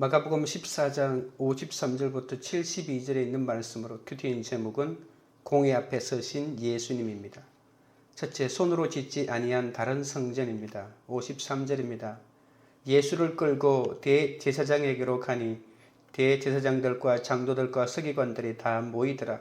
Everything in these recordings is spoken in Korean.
마가복음 14장 53절부터 72절에 있는 말씀으로 큐티인 제목은 공의 앞에 서신 예수님입니다. 첫째, 손으로 짓지 아니한 다른 성전입니다. 53절입니다. 예수를 끌고 대제사장에게로 가니 대제사장들과 장도들과 서기관들이 다 모이더라.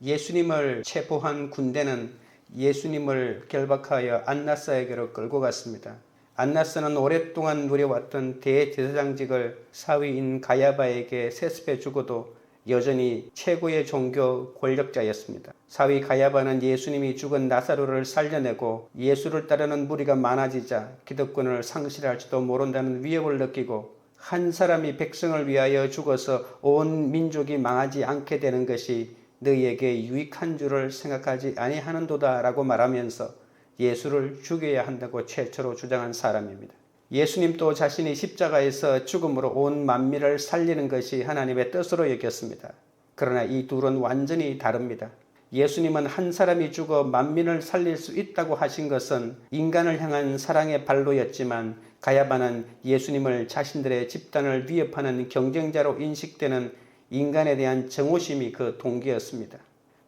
예수님을 체포한 군대는 예수님을 결박하여 안나사에게로 끌고 갔습니다. 안나스는 오랫동안 누려왔던 대제사장직을 사위인 가야바에게 세습해 주고도 여전히 최고의 종교 권력자였습니다. 사위 가야바는 예수님이 죽은 나사로를 살려내고 예수를 따르는 무리가 많아지자 기득권을 상실할지도 모른다는 위협을 느끼고 한 사람이 백성을 위하여 죽어서 온 민족이 망하지 않게 되는 것이 너희에게 유익한 줄을 생각하지 아니하는도다라고 말하면서 예수를 죽여야 한다고 최초로 주장한 사람입니다. 예수님도 자신이 십자가에서 죽음으로 온 만민을 살리는 것이 하나님의 뜻으로 여겼습니다. 그러나 이 둘은 완전히 다릅니다. 예수님은 한 사람이 죽어 만민을 살릴 수 있다고 하신 것은 인간을 향한 사랑의 발로였지만 가야바는 예수님을 자신들의 집단을 위협하는 경쟁자로 인식되는 인간에 대한 정오심이 그 동기였습니다.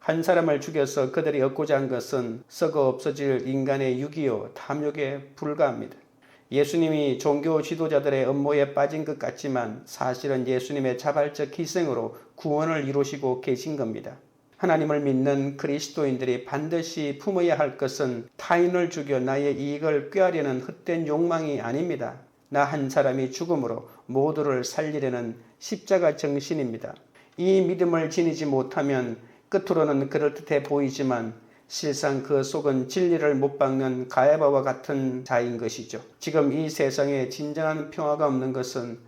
한 사람을 죽여서 그들이 얻고자 한 것은 썩어 없어질 인간의 유기요, 탐욕에 불과합니다. 예수님이 종교 지도자들의 음모에 빠진 것 같지만 사실은 예수님의 자발적 희생으로 구원을 이루시고 계신 겁니다. 하나님을 믿는 그리스도인들이 반드시 품어야 할 것은 타인을 죽여 나의 이익을 꾀하려는 헛된 욕망이 아닙니다. 나 한 사람이 죽음으로 모두를 살리려는 십자가 정신입니다. 이 믿음을 지니지 못하면 끝으로는 그럴듯해 보이지만 실상 그 속은 진리를 못 박는 가야바와 같은 자인 것이죠. 지금 이 세상에 진정한 평화가 없는 것은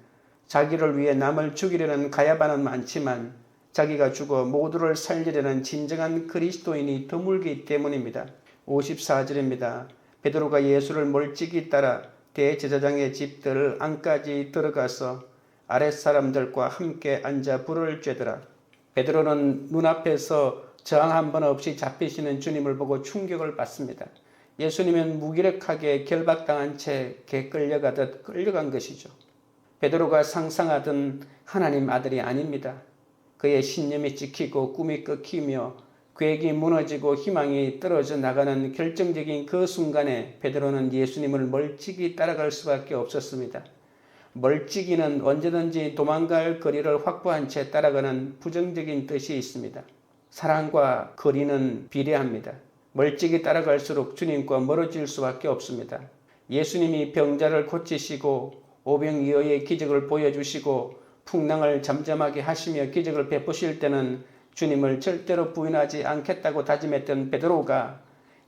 자기를 위해 남을 죽이려는 가야바는 많지만 자기가 죽어 모두를 살리려는 진정한 그리스도인이 드물기 때문입니다. 54절입니다. 베드로가 예수를 멀찍이 따라 대제사장의 집들 안까지 들어가서 아랫사람들과 함께 앉아 불을 쬐더라. 베드로는 눈앞에서 저항 한 번 없이 잡히시는 주님을 보고 충격을 받습니다. 예수님은 무기력하게 결박당한 채 개 끌려가듯 끌려간 것이죠. 베드로가 상상하던 하나님 아들이 아닙니다. 그의 신념이 찍히고 꿈이 끊기며 계획이 무너지고 희망이 떨어져 나가는 결정적인 그 순간에 베드로는 예수님을 멀찍이 따라갈 수밖에 없었습니다. 멀찍이는 언제든지 도망갈 거리를 확보한 채 따라가는 부정적인 뜻이 있습니다. 사랑과 거리는 비례합니다. 멀찍이 따라갈수록 주님과 멀어질 수밖에 없습니다. 예수님이 병자를 고치시고 오병이어의 기적을 보여주시고 풍랑을 잠잠하게 하시며 기적을 베푸실 때는 주님을 절대로 부인하지 않겠다고 다짐했던 베드로가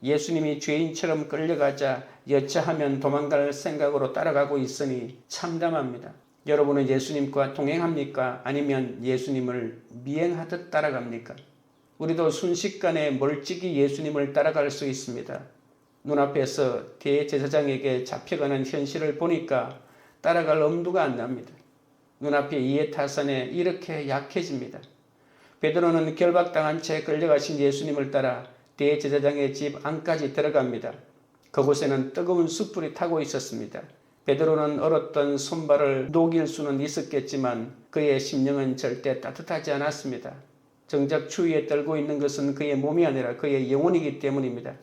예수님이 죄인처럼 끌려가자 여차하면 도망갈 생각으로 따라가고 있으니 참담합니다. 여러분은 예수님과 동행합니까? 아니면 예수님을 미행하듯 따라갑니까? 우리도 순식간에 멀찍이 예수님을 따라갈 수 있습니다. 눈앞에서 대제사장에게 잡혀가는 현실을 보니까 따라갈 엄두가 안 납니다. 눈앞에 이해타산에 이렇게 약해집니다. 베드로는 결박당한 채 끌려가신 예수님을 따라 대제사장의 집 안까지 들어갑니다. 그곳에는 뜨거운 숯불이 타고 있었습니다. 베드로는 얼었던 손발을 녹일 수는 있었겠지만 그의 심령은 절대 따뜻하지 않았습니다. 정작 추위에 떨고 있는 것은 그의 몸이 아니라 그의 영혼이기 때문입니다.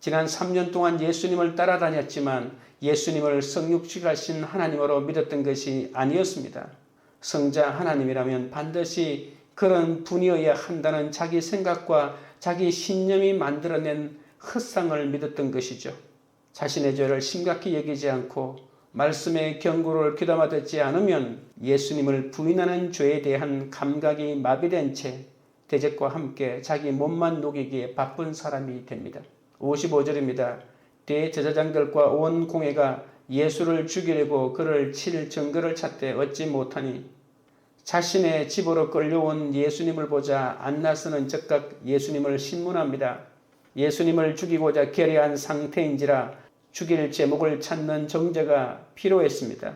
지난 3년 동안 예수님을 따라다녔지만 예수님을 성육식하신 하나님으로 믿었던 것이 아니었습니다. 성자 하나님이라면 반드시 그런 분이어야 한다는 자기 생각과 자기 신념이 만들어낸 헛상을 믿었던 것이죠. 자신의 죄를 심각히 여기지 않고 말씀의 경고를 귀담아 듣지 않으면 예수님을 부인하는 죄에 대한 감각이 마비된 채 대적과 함께 자기 몸만 녹이기에 바쁜 사람이 됩니다. 55절입니다. 대제사장들과 온 공회가 예수를 죽이려고 그를 칠 증거를 찾되 얻지 못하니 자신의 집으로 끌려온 예수님을 보자 안나스는 즉각 예수님을 신문합니다. 예수님을 죽이고자 결의한 상태인지라 죽일 제목을 찾는 정제가 필요했습니다.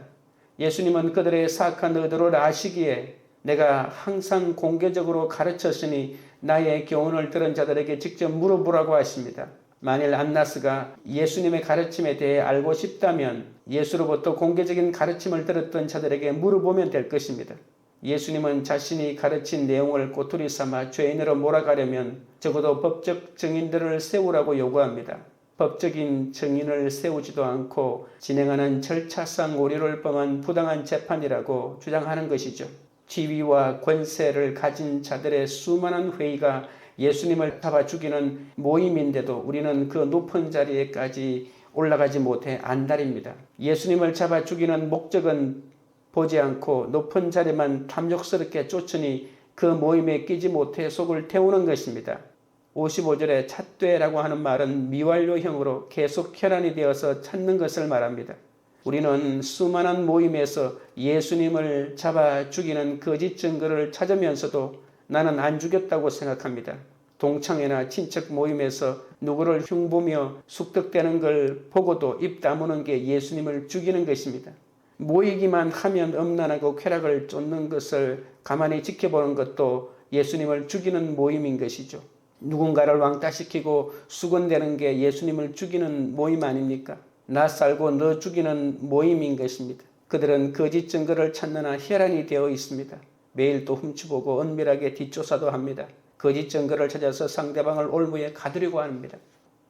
예수님은 그들의 사악한 의도를 아시기에 내가 항상 공개적으로 가르쳤으니 나의 교훈을 들은 자들에게 직접 물어보라고 하십니다. 만일 안나스가 예수님의 가르침에 대해 알고 싶다면 예수로부터 공개적인 가르침을 들었던 자들에게 물어보면 될 것입니다. 예수님은 자신이 가르친 내용을 꼬투리 삼아 죄인으로 몰아가려면 적어도 법적 증인들을 세우라고 요구합니다. 법적인 증인을 세우지도 않고 진행하는 절차상 오류를 범한 부당한 재판이라고 주장하는 것이죠. 지위와 권세를 가진 자들의 수많은 회의가 예수님을 잡아 죽이는 모임인데도 우리는 그 높은 자리에까지 올라가지 못해 안달입니다. 예수님을 잡아 죽이는 목적은 보지 않고 높은 자리만 탐욕스럽게 쫓으니 그 모임에 끼지 못해 속을 태우는 것입니다. 55절에 찻되라고 하는 말은 미완료형으로 계속 혈안이 되어서 찾는 것을 말합니다. 우리는 수많은 모임에서 예수님을 잡아 죽이는 거짓 증거를 찾으면서도 나는 안 죽였다고 생각합니다. 동창회나 친척 모임에서 누구를 흉보며 숙덕되는 걸 보고도 입 다무는 게 예수님을 죽이는 것입니다. 모이기만 하면 음란하고 쾌락을 쫓는 것을 가만히 지켜보는 것도 예수님을 죽이는 모임인 것이죠. 누군가를 왕따시키고 수건대는 게 예수님을 죽이는 모임 아닙니까? 나 살고 너 죽이는 모임인 것입니다. 그들은 거짓 증거를 찾느나 혈안이 되어 있습니다. 매일 또 훔쳐보고 은밀하게 뒷조사도 합니다. 거짓 증거를 찾아서 상대방을 올무에 가두려고 합니다.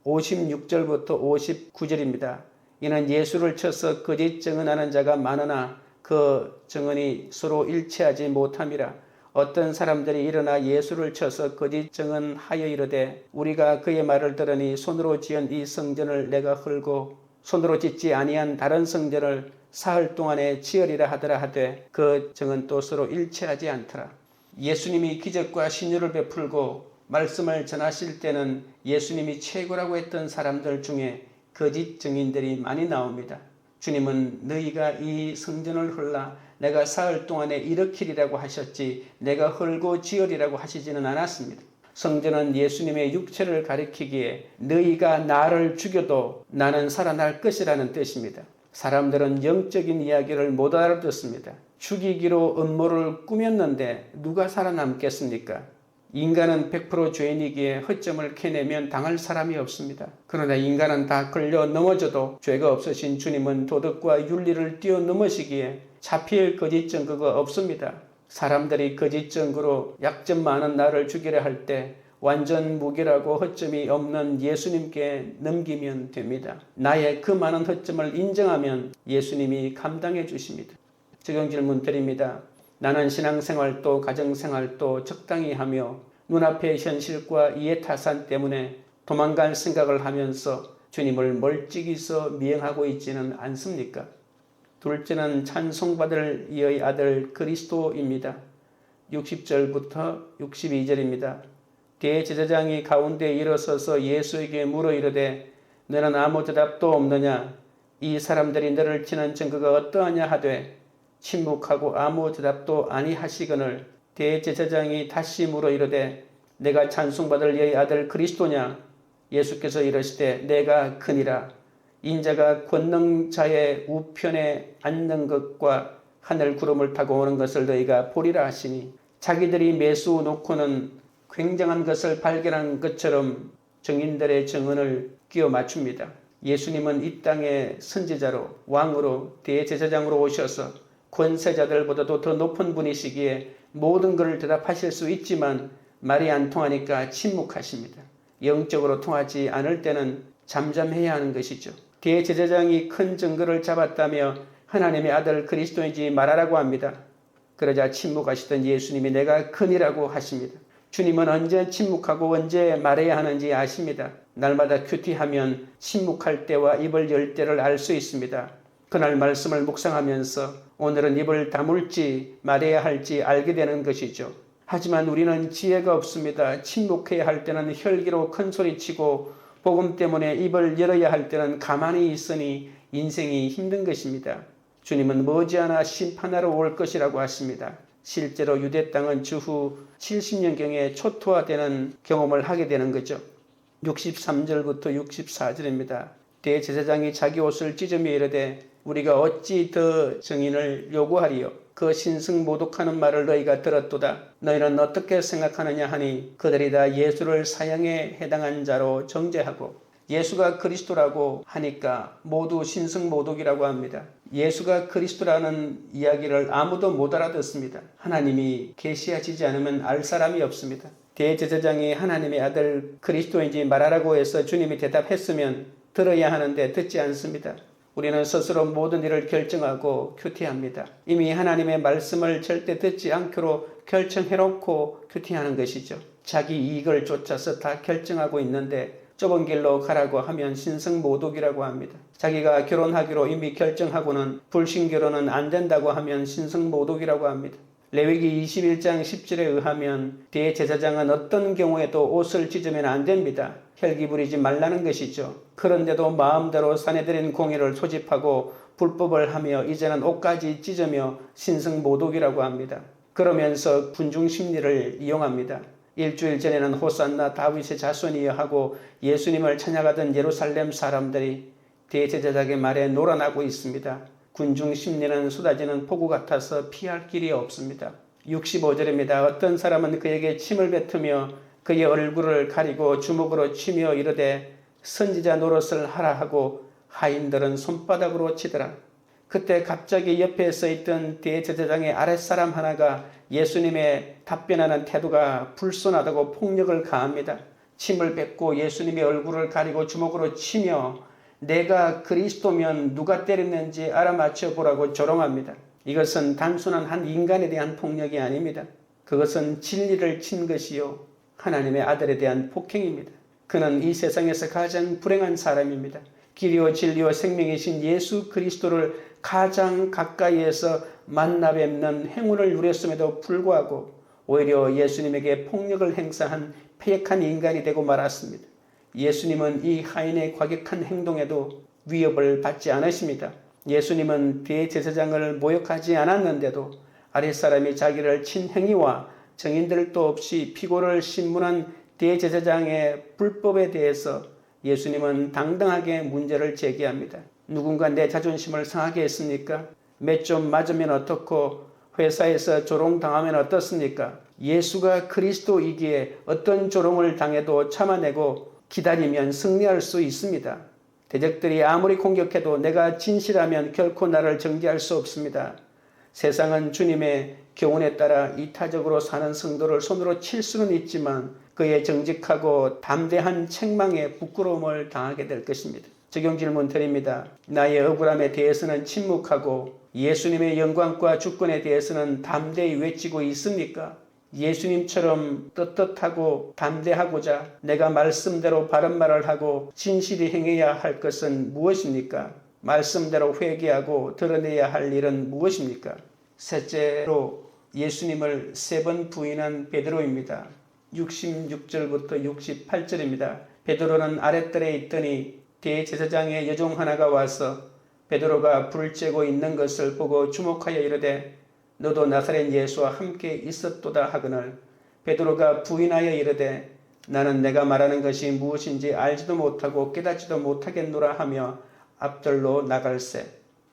56절부터 59절입니다. 이는 예수를 쳐서 거짓 증언하는 자가 많으나 그 증언이 서로 일치하지 못함이라 어떤 사람들이 일어나 예수를 쳐서 거짓 증언하여 이르되 우리가 그의 말을 들으니 손으로 지은 이 성전을 내가 헐고 손으로 짓지 아니한 다른 성전을 사흘 동안에 지으리라 하더라 하되 그 증언 또 서로 일치하지 않더라. 예수님이 기적과 신유를 베풀고 말씀을 전하실 때는 예수님이 최고라고 했던 사람들 중에 거짓 증인들이 많이 나옵니다. 주님은 너희가 이 성전을 헐라 내가 사흘 동안에 일으키리라고 하셨지 내가 헐고 지으리라고 하시지는 않았습니다. 성전은 예수님의 육체를 가리키기에 너희가 나를 죽여도 나는 살아날 것이라는 뜻입니다. 사람들은 영적인 이야기를 못 알아듣습니다. 죽이기로 음모를 꾸몄는데 누가 살아남겠습니까? 인간은 100% 죄인이기에 허점을 캐내면 당할 사람이 없습니다. 그러나 인간은 다 끌려 넘어져도 죄가 없으신 주님은 도덕과 윤리를 뛰어넘으시기에 잡힐 거짓 증거가 없습니다. 사람들이 거짓 증거로 약점 많은 나를 죽이려 할 때 완전 무기라고 허점이 없는 예수님께 넘기면 됩니다. 나의 그 많은 허점을 인정하면 예수님이 감당해 주십니다. 적용 질문 드립니다. 나는 신앙생활도 가정생활도 적당히 하며 눈앞의 현실과 이해타산 때문에 도망갈 생각을 하면서 주님을 멀찍이서 미행하고 있지는 않습니까? 둘째는 찬송받을 이의 아들 그리스도입니다. 60절부터 62절입니다. 대제사장이 가운데 일어서서 예수에게 물어 이르되 너는 아무 대답도 없느냐? 이 사람들이 너를 치는 증거가 어떠하냐 하되 침묵하고 아무 대답도 아니하시거늘 대제사장이 다시 물어 이르되 내가 찬송받을 너의 아들 그리스도냐 예수께서 이르시되 내가 크니라 인자가 권능자의 우편에 앉는 것과 하늘 구름을 타고 오는 것을 너희가 보리라 하시니 자기들이 매수 놓고는 굉장한 것을 발견한 것처럼 증인들의 증언을 끼워 맞춥니다. 예수님은 이 땅의 선지자로 왕으로 대제사장으로 오셔서 권세자들보다도 더 높은 분이시기에 모든 것을 대답하실 수 있지만 말이 안 통하니까 침묵하십니다. 영적으로 통하지 않을 때는 잠잠해야 하는 것이죠. 대제사장이 큰 증거를 잡았다며 하나님의 아들 그리스도인지 말하라고 합니다. 그러자 침묵하시던 예수님이 내가 큰이라고 하십니다. 주님은 언제 침묵하고 언제 말해야 하는지 아십니다. 날마다 큐티하면 침묵할 때와 입을 열 때를 알 수 있습니다. 그날 말씀을 묵상하면서 오늘은 입을 다물지 말해야 할지 알게 되는 것이죠. 하지만 우리는 지혜가 없습니다. 침묵해야 할 때는 혈기로 큰 소리치고 복음 때문에 입을 열어야 할 때는 가만히 있으니 인생이 힘든 것입니다. 주님은 머지않아 심판하러 올 것이라고 하십니다. 실제로 유대 땅은 주후 70년경에 초토화되는 경험을 하게 되는 거죠. 63절부터 64절입니다. 대제사장이 자기 옷을 찢으며 이르되 우리가 어찌 더 증인을 요구하리요? 그 신승 모독하는 말을 너희가 들었도다. 너희는 어떻게 생각하느냐 하니 그들이 다 예수를 사형에 해당한 자로 정죄하고 예수가 그리스도라고 하니까 모두 신승모독이라고 합니다. 예수가 그리스도라는 이야기를 아무도 못 알아듣습니다. 하나님이 계시하시지 않으면 알 사람이 없습니다. 대제사장이 하나님의 아들 그리스도인지 말하라고 해서 주님이 대답했으면 들어야 하는데 듣지 않습니다. 우리는 스스로 모든 일을 결정하고 큐티합니다. 이미 하나님의 말씀을 절대 듣지 않기로 결정해놓고 큐티하는 것이죠. 자기 이익을 쫓아서 다 결정하고 있는데 좁은 길로 가라고 하면 신성모독이라고 합니다. 자기가 결혼하기로 이미 결정하고는 불신 결혼은 안 된다고 하면 신성모독이라고 합니다. 레위기 21장 10절에 의하면 대제사장은 어떤 경우에도 옷을 찢으면 안 됩니다. 혈기 부리지 말라는 것이죠. 그런데도 마음대로 사내들인 공의를 소집하고 불법을 하며 이제는 옷까지 찢으며 신성모독이라고 합니다. 그러면서 군중 심리를 이용합니다. 일주일 전에는 호산나 다윗의 자손이여 하고 예수님을 찬양하던 예루살렘 사람들이 대제사장의 말에 놀아나고 있습니다. 군중 심리는 쏟아지는 폭우 같아서 피할 길이 없습니다. 65절입니다. 어떤 사람은 그에게 침을 뱉으며 그의 얼굴을 가리고 주먹으로 치며 이르되 선지자 노릇을 하라 하고 하인들은 손바닥으로 치더라. 그때 갑자기 옆에 서 있던 대제사장의 아랫사람 하나가 예수님의 답변하는 태도가 불손하다고 폭력을 가합니다. 침을 뱉고 예수님의 얼굴을 가리고 주먹으로 치며 내가 그리스도면 누가 때렸는지 알아맞혀 보라고 조롱합니다. 이것은 단순한 한 인간에 대한 폭력이 아닙니다. 그것은 진리를 친 것이요. 하나님의 아들에 대한 폭행입니다. 그는 이 세상에서 가장 불행한 사람입니다. 길이요 진리요 생명이신 예수 그리스도를 가장 가까이에서 만나 뵙는 행운을 누렸음에도 불구하고 오히려 예수님에게 폭력을 행사한 폐역한 인간이 되고 말았습니다. 예수님은 이 하인의 과격한 행동에도 위협을 받지 않으십니다. 예수님은 대제사장을 모욕하지 않았는데도 아랫사람이 자기를 친 행위와 정인들도 없이 피고를 신문한 대제사장의 불법에 대해서 예수님은 당당하게 문제를 제기합니다. 누군가 내 자존심을 상하게 했습니까? 몇좀 맞으면 어떻고 회사에서 조롱당하면 어떻습니까? 예수가 그리스도이기에 어떤 조롱을 당해도 참아내고 기다리면 승리할 수 있습니다. 대적들이 아무리 공격해도 내가 진실하면 결코 나를 정죄할 수 없습니다. 세상은 주님의 교훈에 따라 이타적으로 사는 성도를 손으로 칠 수는 있지만 그의 정직하고 담대한 책망에 부끄러움을 당하게 될 것입니다. 적용 질문 드립니다. 나의 억울함에 대해서는 침묵하고 예수님의 영광과 주권에 대해서는 담대히 외치고 있습니까? 예수님처럼 떳떳하고 담대하고자 내가 말씀대로 바른 말을 하고 진실이 행해야 할 것은 무엇입니까? 말씀대로 회개하고 드러내야 할 일은 무엇입니까? 셋째로 예수님을 세 번 부인한 베드로입니다. 66절부터 68절입니다. 베드로는 아랫뜰에 있더니 대제사장의 여종 하나가 와서 베드로가 불을 쬐고 있는 것을 보고 주목하여 이르되 너도 나사렛 예수와 함께 있었도다 하거늘 베드로가 부인하여 이르되 나는 내가 말하는 것이 무엇인지 알지도 못하고 깨닫지도 못하겠노라 하며 앞들로 나갈새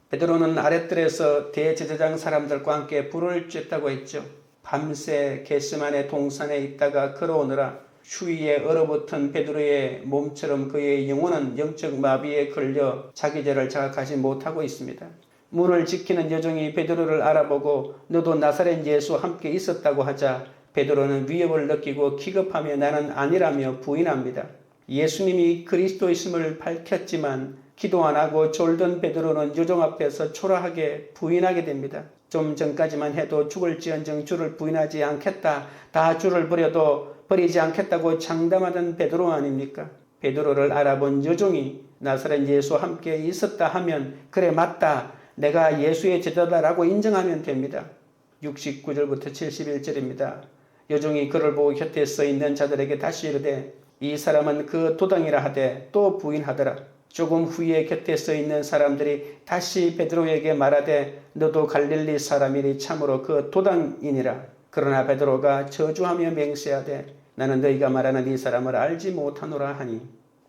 베드로는 아랫들에서 대제사장 사람들과 함께 불을 쬐다고 했죠. 밤새 게스만의 동산에 있다가 걸어오느라 추위에 얼어붙은 베드로의 몸처럼 그의 영혼은 영적 마비에 걸려 자기 죄를 자각하지 못하고 있습니다. 문을 지키는 여종이 베드로를 알아보고 너도 나사렛 예수 함께 있었다고 하자 베드로는 위협을 느끼고 기겁하며 나는 아니라며 부인합니다. 예수님이 그리스도이심을 밝혔지만 기도 안 하고 졸던 베드로는 여종 앞에서 초라하게 부인하게 됩니다. 좀 전까지만 해도 죽을지언정 주를 부인하지 않겠다. 다 주를 버려도 버리지 않겠다고 장담하던 베드로 아닙니까? 베드로를 알아본 여종이 나사렛 예수와 함께 있었다 하면 그래 맞다. 내가 예수의 제자다라고 인정하면 됩니다. 69절부터 71절입니다. 여종이 그를 보고 곁에 서 있는 자들에게 다시 이르되 이 사람은 그 도당이라 하되 또 부인하더라. 조금 후에 곁에 서 있는 사람들이 다시 베드로에게 말하되 너도 갈릴리 사람이니 참으로 그 도당이니라. 그러나 베드로가 저주하며 맹세하되 나는 너희가 말하는 이 사람을 알지 못하노라 하니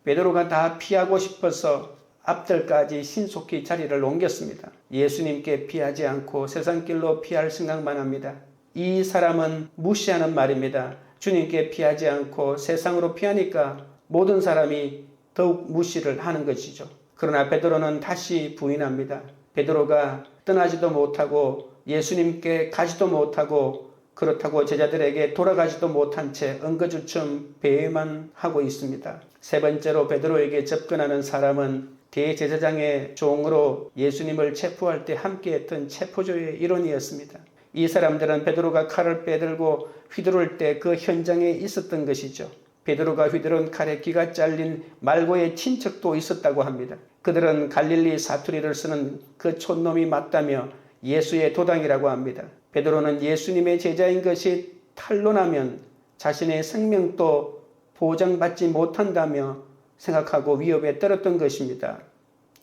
베드로가 다 피하고 싶어서 앞들까지 신속히 자리를 옮겼습니다. 예수님께 피하지 않고 세상 길로 피할 생각만 합니다. 이 사람은 무시하는 말입니다. 주님께 피하지 않고 세상으로 피하니까 모든 사람이 더욱 무시를 하는 것이죠. 그러나 베드로는 다시 부인합니다. 베드로가 떠나지도 못하고 예수님께 가지도 못하고 그렇다고 제자들에게 돌아가지도 못한 채 엉거주춤 배회만 하고 있습니다. 세 번째로 베드로에게 접근하는 사람은 대제사장의 종으로 예수님을 체포할 때 함께했던 체포조의 일원이었습니다. 이 사람들은 베드로가 칼을 빼들고 휘두를 때 그 현장에 있었던 것이죠. 베드로가 휘두른 칼에 귀가 잘린 말고의 친척도 있었다고 합니다. 그들은 갈릴리 사투리를 쓰는 그 촌놈이 맞다며 예수의 도당이라고 합니다. 베드로는 예수님의 제자인 것이 탄로나면 자신의 생명도 보장받지 못한다며 생각하고 위협에 떨었던 것입니다.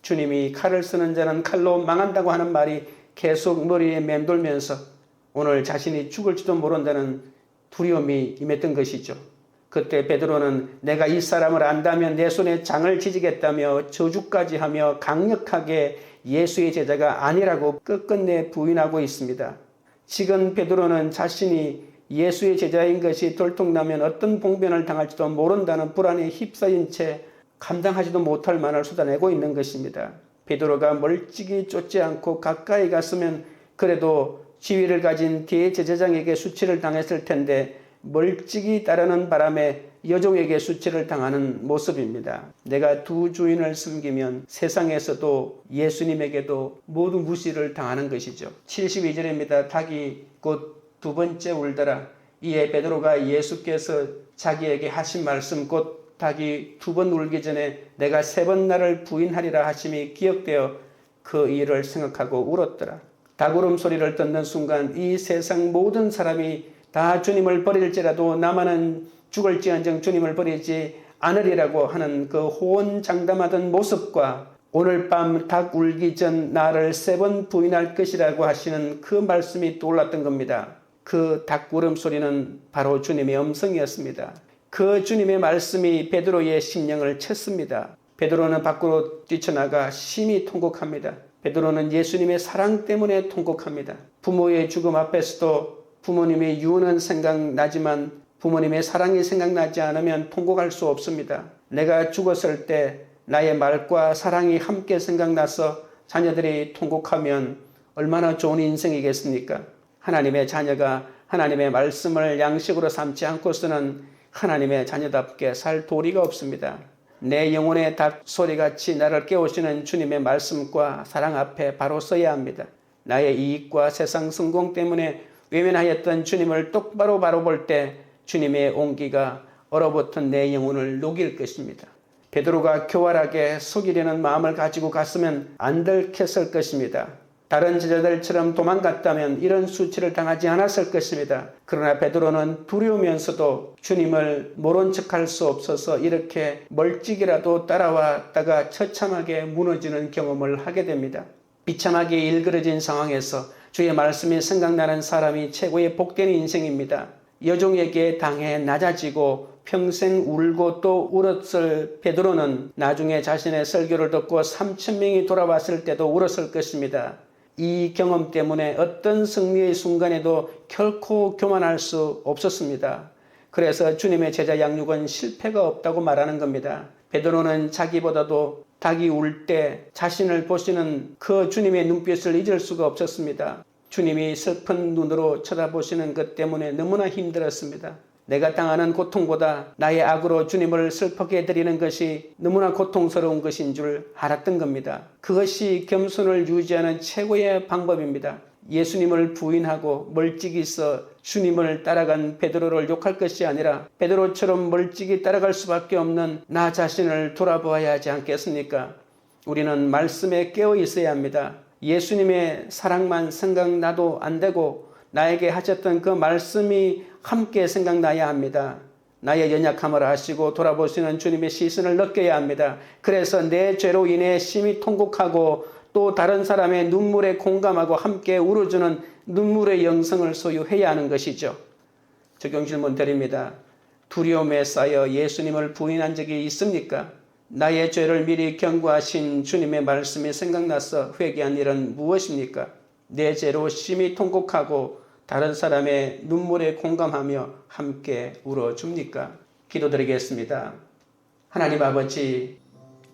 주님이 칼을 쓰는 자는 칼로 망한다고 하는 말이 계속 머리에 맴돌면서 오늘 자신이 죽을지도 모른다는 두려움이 임했던 것이죠. 그때 베드로는 내가 이 사람을 안다면 내 손에 장을 지지겠다며 저주까지 하며 강력하게 예수의 제자가 아니라고 끝끝내 부인하고 있습니다. 지금 베드로는 자신이 예수의 제자인 것이 들통나면 어떤 봉변을 당할지도 모른다는 불안에 휩싸인 채 감당하지도 못할 만을 쏟아내고 있는 것입니다. 베드로가 멀찍이 쫓지 않고 가까이 갔으면 그래도 지위를 가진 대제사장에게 수치를 당했을 텐데 멀찍이 따르는 바람에 여종에게 수치를 당하는 모습입니다. 내가 두 주인을 섬기면 세상에서도 예수님에게도 모두 무시를 당하는 것이죠. 72절입니다. 닭이 곧 두 번째 울더라. 이에 베드로가 예수께서 자기에게 하신 말씀 곧 닭이 두 번 울기 전에 내가 세 번 나를 부인하리라 하심이 기억되어 그 일을 생각하고 울었더라. 닭 울음 소리를 듣는 순간 이 세상 모든 사람이 다 주님을 버릴지라도 나만은 죽을지언정 주님을 버리지 않으리라고 하는 그 호언장담하던 모습과 오늘 밤 닭 울기 전 나를 세 번 부인할 것이라고 하시는 그 말씀이 떠올랐던 겁니다. 그 닭구름 소리는 바로 주님의 음성이었습니다. 그 주님의 말씀이 베드로의 심령을 쳤습니다. 베드로는 밖으로 뛰쳐나가 심히 통곡합니다. 베드로는 예수님의 사랑 때문에 통곡합니다. 부모의 죽음 앞에서도 부모님의 유언은 생각나지만 부모님의 사랑이 생각나지 않으면 통곡할 수 없습니다. 내가 죽었을 때 나의 말과 사랑이 함께 생각나서 자녀들이 통곡하면 얼마나 좋은 인생이겠습니까? 하나님의 자녀가 하나님의 말씀을 양식으로 삼지 않고서는 하나님의 자녀답게 살 도리가 없습니다. 내 영혼의 닭 소리같이 나를 깨우시는 주님의 말씀과 사랑 앞에 바로 서야 합니다. 나의 이익과 세상 성공 때문에 외면하였던 주님을 똑바로 바로 볼 때 주님의 온기가 얼어붙은 내 영혼을 녹일 것입니다. 베드로가 교활하게 속이려는 마음을 가지고 갔으면 안 들켰을 것입니다. 다른 제자들처럼 도망갔다면 이런 수치를 당하지 않았을 것입니다. 그러나 베드로는 두려우면서도 주님을 모른 척할 수 없어서 이렇게 멀찍이라도 따라왔다가 처참하게 무너지는 경험을 하게 됩니다. 비참하게 일그러진 상황에서 주의 말씀이 생각나는 사람이 최고의 복된 인생입니다. 여종에게 당해 낮아지고 평생 울고 또 울었을 베드로는 나중에 자신의 설교를 듣고 3천 명이 돌아왔을 때도 울었을 것입니다. 이 경험 때문에 어떤 승리의 순간에도 결코 교만할 수 없었습니다. 그래서 주님의 제자 양육은 실패가 없다고 말하는 겁니다. 베드로는 자기보다도 닭이 울 때 자신을 보시는 그 주님의 눈빛을 잊을 수가 없었습니다. 주님이 슬픈 눈으로 쳐다보시는 것 때문에 너무나 힘들었습니다. 내가 당하는 고통보다 나의 악으로 주님을 슬프게 해드리는 것이 너무나 고통스러운 것인 줄 알았던 겁니다. 그것이 겸손을 유지하는 최고의 방법입니다. 예수님을 부인하고 멀찍이 있어 주님을 따라간 베드로를 욕할 것이 아니라 베드로처럼 멀찍이 따라갈 수밖에 없는 나 자신을 돌아보아야 하지 않겠습니까? 우리는 말씀에 깨어 있어야 합니다. 예수님의 사랑만 생각나도 안 되고 나에게 하셨던 그 말씀이 함께 생각나야 합니다. 나의 연약함을 아시고 돌아보시는 주님의 시선을 느껴야 합니다. 그래서 내 죄로 인해 심히 통곡하고 또 다른 사람의 눈물에 공감하고 함께 울어주는 눈물의 영성을 소유해야 하는 것이죠. 적용 질문 드립니다. 두려움에 쌓여 예수님을 부인한 적이 있습니까? 나의 죄를 미리 경고하신 주님의 말씀이 생각나서 회개한 일은 무엇입니까? 내 죄로 심히 통곡하고 다른 사람의 눈물에 공감하며 함께 울어줍니까? 기도드리겠습니다. 하나님 아버지,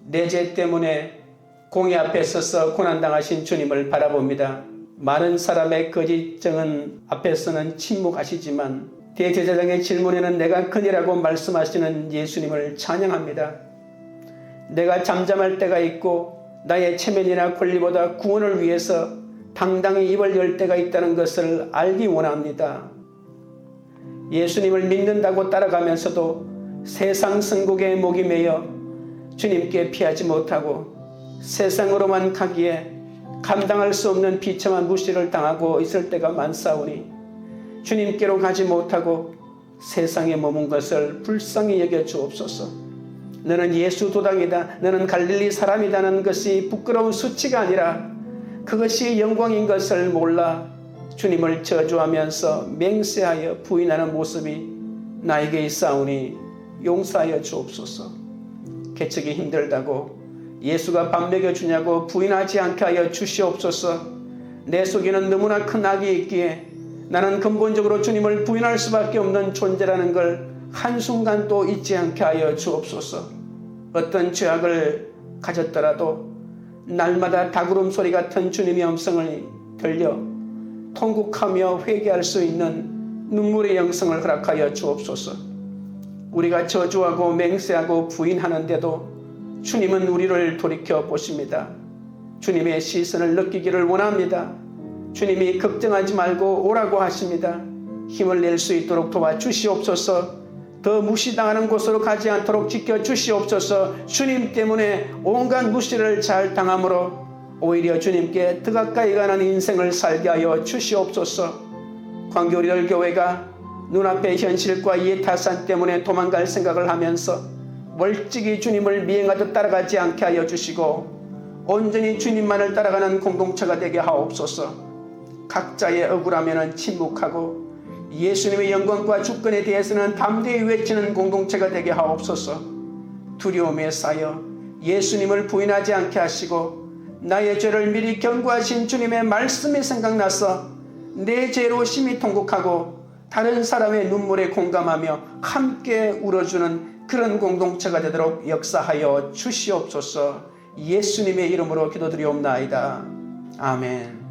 내 죄 때문에 공의 앞에 서서 고난당하신 주님을 바라봅니다. 많은 사람의 거짓정은 앞에서는 침묵하시지만 대제사장의 질문에는 내가 큰이라고 말씀하시는 예수님을 찬양합니다. 내가 잠잠할 때가 있고 나의 체면이나 권리보다 구원을 위해서 당당히 입을 열 때가 있다는 것을 알기 원합니다. 예수님을 믿는다고 따라가면서도 세상 선곡에 목이 메여 주님께 피하지 못하고 세상으로만 가기에 감당할 수 없는 비참한 무시를 당하고 있을 때가 많사오니 주님께로 가지 못하고 세상에 머문 것을 불쌍히 여겨 주옵소서. 너는 예수 도당이다. 너는 갈릴리 사람이다는 것이 부끄러운 수치가 아니라 그것이 영광인 것을 몰라 주님을 저주하면서 맹세하여 부인하는 모습이 나에게 있사오니 용서하여 주옵소서. 개척이 힘들다고 예수가 밥 먹여주냐고 부인하지 않게 하여 주시옵소서. 내 속에는 너무나 큰 악이 있기에 나는 근본적으로 주님을 부인할 수밖에 없는 존재라는 걸 한순간도 잊지 않게 하여 주옵소서. 어떤 죄악을 가졌더라도 날마다 닭울음 소리 같은 주님의 음성을 들려 통곡하며 회개할 수 있는 눈물의 영성을 허락하여 주옵소서. 우리가 저주하고 맹세하고 부인하는데도 주님은 우리를 돌이켜 보십니다. 주님의 시선을 느끼기를 원합니다. 주님이 걱정하지 말고 오라고 하십니다. 힘을 낼 수 있도록 도와주시옵소서. 더 무시당하는 곳으로 가지 않도록 지켜 주시옵소서. 주님 때문에 온갖 무시를 잘 당함으로 오히려 주님께 더 가까이 가는 인생을 살게 하여 주시옵소서. 광교리들 교회가 눈앞의 현실과 이해타산 때문에 도망갈 생각을 하면서 멀찍이 주님을 미행하듯 따라가지 않게 하여 주시고 온전히 주님만을 따라가는 공동체가 되게 하옵소서. 각자의 억울함에는 침묵하고 예수님의 영광과 주권에 대해서는 담대히 외치는 공동체가 되게 하옵소서. 두려움에 쌓여 예수님을 부인하지 않게 하시고 나의 죄를 미리 경고하신 주님의 말씀이 생각나서 내 죄로 심히 통곡하고 다른 사람의 눈물에 공감하며 함께 울어주는 그런 공동체가 되도록 역사하여 주시옵소서 예수님의 이름으로 기도드리옵나이다. 아멘.